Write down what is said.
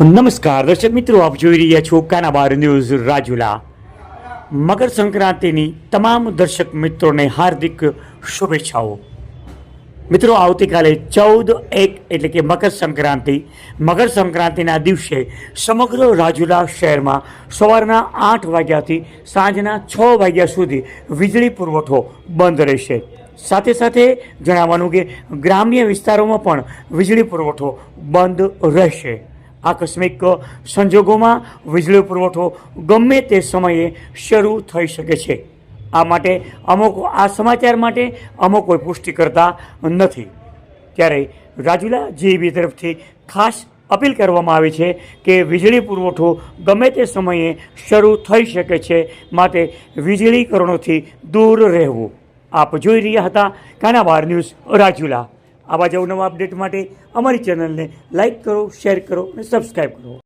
નમસ્કાર, દર્શક મિત્રો, આપ જોઈ રહ્યા છો કાનાબાર ન્યૂઝ રાજુલા. મકર સંક્રાંતિની તમામ દર્શક મિત્રોને હાર્દિક શુભેચ્છાઓ. મિત્રો, આવતીકાલે ચૌદ એક એટલે કે મકર સંક્રાંતિ. મકર સંક્રાંતિના દિવસે સમગ્ર રાજુલા શહેરમાં સવારના આઠ વાગ્યાથી સાંજના છ વાગ્યા સુધી વીજળી પુરવઠો બંધ રહેશે. સાથે સાથે જણાવવાનું કે ગ્રામ્ય વિસ્તારોમાં પણ વીજળી પુરવઠો બંધ રહેશે. આકસ્મિક સંજોગોમાં વીજળી પુરવઠો ગમે તે સમયે શરૂ થઈ શકે છે. આ માટે અમુક આ સમાચાર માટે અમુક કોઈ પુષ્ટિ કરતા નથી. ત્યારે રાજુલા જીબી તરફથી ખાસ અપીલ કરવામાં આવી છે કે વીજળી પુરવઠો ગમે તે સમયે શરૂ થઈ શકે છે માટે વીજળીકરણોથી દૂર રહેવું. આપ જોઈ રહ્યા હતા કાનાબાર ન્યૂઝ રાજુલા. આવા જ અવનવા અપડેટ માટે અમારી ચેનલને લાઇક કરો શેર કરો અને સબસ્ક્રાઈબ કરો.